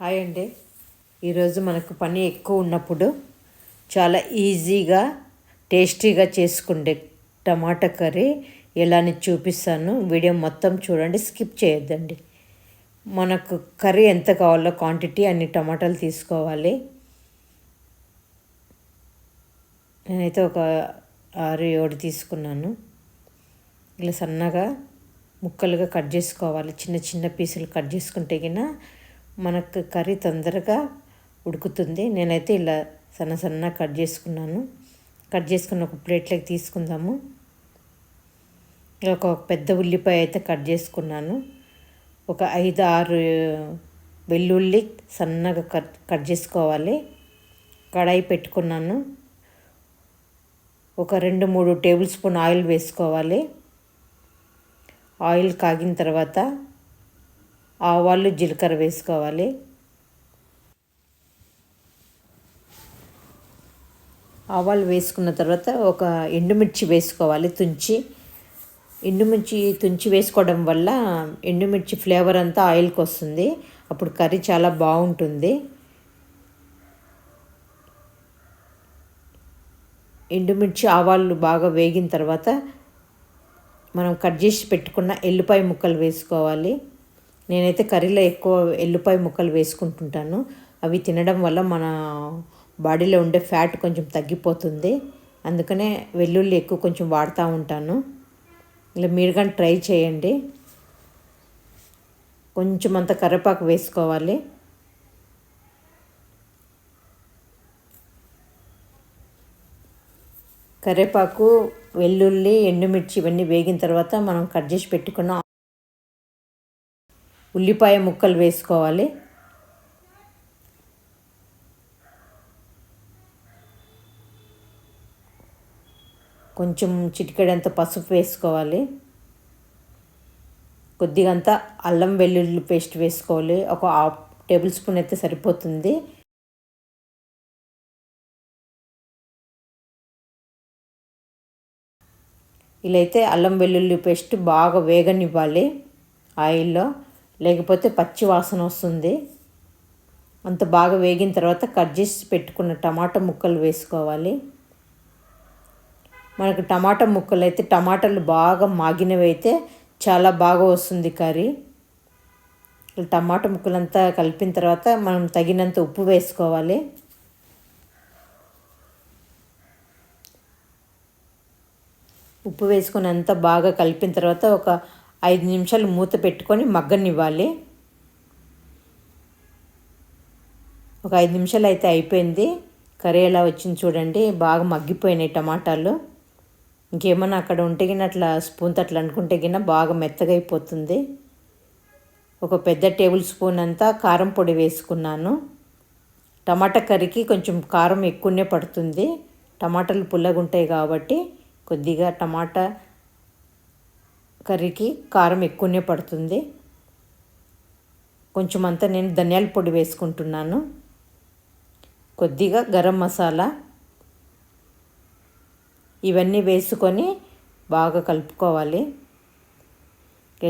Hi అండి. ఈరోజు మనకు పని ఎక్కువ ఉన్నప్పుడు చాలా ఈజీగా టేస్టీగా చేసుకుండే టమాటా కర్రీ ఎలా అని చూపిస్తాను. వీడియో మొత్తం చూడండి స్కిప్ చేయొద్దండి. మనకు కర్రీ ఎంత కావాలో క్వాంటిటీ అన్ని టమాటాలు తీసుకోవాలి. నేనైతే ఒక ఆరు ఏడు తీసుకున్నాను. ఇలా సన్నగా ముక్కలుగా కట్ చేసుకోవాలి. చిన్న చిన్న పీసులు కట్ చేసుకుంటే గిన మనకు కర్రీ తొందరగా ఉడుకుతుంది. నేనైతే ఇలా సన్న సన్న కట్ చేసుకున్నాను. కట్ చేసుకున్న ఒక ప్లేట్లోకి తీసుకుందాము. ఒక పెద్ద ఉల్లిపాయ అయితే కట్ చేసుకున్నాను. ఒక ఐదు ఆరు వెల్లుల్లి సన్నగా కట్ కట్ చేసుకోవాలి. కడాయి పెట్టుకున్నాను. ఒక రెండు మూడు టేబుల్ స్పూన్ ఆయిల్ వేసుకోవాలి. ఆయిల్ కాగిన తర్వాత ఆవాలు జీలకర్ర వేసుకోవాలి. ఆవాలు వేసుకున్న తర్వాత ఒక ఎండుమిర్చి వేసుకోవాలి తుంచి. ఎండుమిర్చి తుంచి వేసుకోవడం వల్ల ఎండుమిర్చి ఫ్లేవర్ అంతా ఆయిల్కి వస్తుంది. అప్పుడు కర్రీ చాలా బాగుంటుంది. ఎండుమిర్చి ఆవాలు బాగా వేగిన తర్వాత మనం కట్ చేసి పెట్టుకున్న ఎల్లిపాయ ముక్కలు వేసుకోవాలి. నేనైతే కర్రీలో ఎక్కువ ఎల్లుపాయ ముక్కలు వేసుకుంటుంటాను. అవి తినడం వల్ల మన బాడీలో ఉండే ఫ్యాట్ కొంచెం తగ్గిపోతుంది. అందుకనే వెల్లుల్లి ఎక్కువ కొంచెం వాడుతూ ఉంటాను. ఇలా మీరు కానీ ట్రై చేయండి. కొంచెం అంత కరివేపాకు వేసుకోవాలి. కరివేపాకు వెల్లుల్లి ఎండుమిర్చి ఇవన్నీ వేగిన తర్వాత మనం కట్ చేసి పెట్టుకున్న ఉల్లిపాయ ముక్కలు వేసుకోవాలి. కొంచెం చిటికెడంత పసుపు వేసుకోవాలి. కొద్దిగంత అల్లం వెల్లుల్లి పేస్ట్ వేసుకోవాలి. ఒక హాఫ్ టేబుల్ స్పూన్ అయితే సరిపోతుంది. ఇలా అయితే అల్లం వెల్లుల్లి పేస్ట్ బాగా వేగనివ్వాలి. ఆయిల్లో లేకపోతే పచ్చి వాసన వస్తుంది. అంత బాగా వేగిన తర్వాత కట్ చేసి పెట్టుకున్న టమాటా ముక్కలు వేసుకోవాలి. మనకు టమాటా ముక్కలు అయితే టమాటాలు బాగా మాగినవి అయితే చాలా బాగా వస్తుంది కర్రీ. టమాటా ముక్కలంతా కలిపిన తర్వాత మనం తగినంత ఉప్పు వేసుకోవాలి. ఉప్పు వేసుకొని అంతా బాగా కలిపిన తర్వాత ఒక ఐదు నిమిషాలు మూత పెట్టుకొని మగ్గనివ్వాలి. ఒక ఐదు నిమిషాలు అయితే అయిపోయింది. కర్రీ ఎలా వచ్చింది చూడండి. బాగా మగ్గిపోయినాయి టమాటాలు. ఇంకేమైనా అక్కడ ఉంటే గిన అట్లా స్పూన్తో అట్లా అనుకుంటే గిన బాగా మెత్తగా అయిపోతుంది. ఒక పెద్ద టేబుల్ స్పూన్ అంతా కారం పొడి వేసుకున్నాను. టమాటా కర్రీకి కొంచెం కారం ఎక్కువనే పడుతుంది. టమాటాలు పుల్లగా ఉంటాయి కాబట్టి కొద్దిగా టమాటా కర్రీకి కారం ఎక్కువనే పడుతుంది. కొంచెం అంతా నేను ధనియాల పొడి వేసుకుంటున్నాను. కొద్దిగా గరం మసాలా ఇవన్నీ వేసుకొని బాగా కలుపుకోవాలి.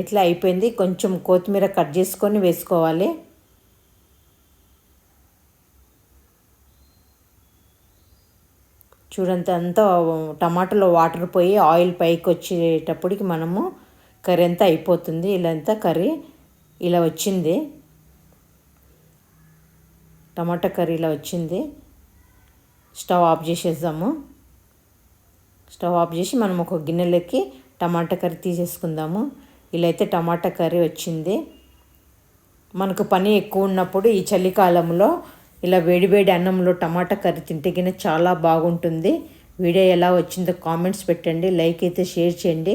ఎట్లా అయిపోయింది. కొంచెం కొత్తిమీర కట్ చేసుకొని వేసుకోవాలి. చూడంత అంతా టమాటాలో వాటర్ పోయి ఆయిల్ పైకి వచ్చేటప్పటికి మనము కర్రీ అంతా అయిపోతుంది. ఇలా అంతా కర్రీ ఇలా వచ్చింది. టమాటా కర్రీ ఇలా వచ్చింది. స్టవ్ ఆఫ్ చేసేద్దాము. స్టవ్ ఆఫ్ చేసి మనం ఒక గిన్నెలోకి టమాటా కర్రీ తీసేసుకుందాము. ఇలా అయితే టమాటా కర్రీ వచ్చింది. మనకు పని ఎక్కువ ఉన్నప్పుడు ఈ చలికాలంలో ఇలా వేడివేడి అన్నంలో టమాటా కర్రీ తింటే గిన్నె చాలా బాగుంటుంది. వీడియో ఎలా వచ్చిందో కామెంట్స్ పెట్టండి. లైక్ అయితే షేర్ చేయండి.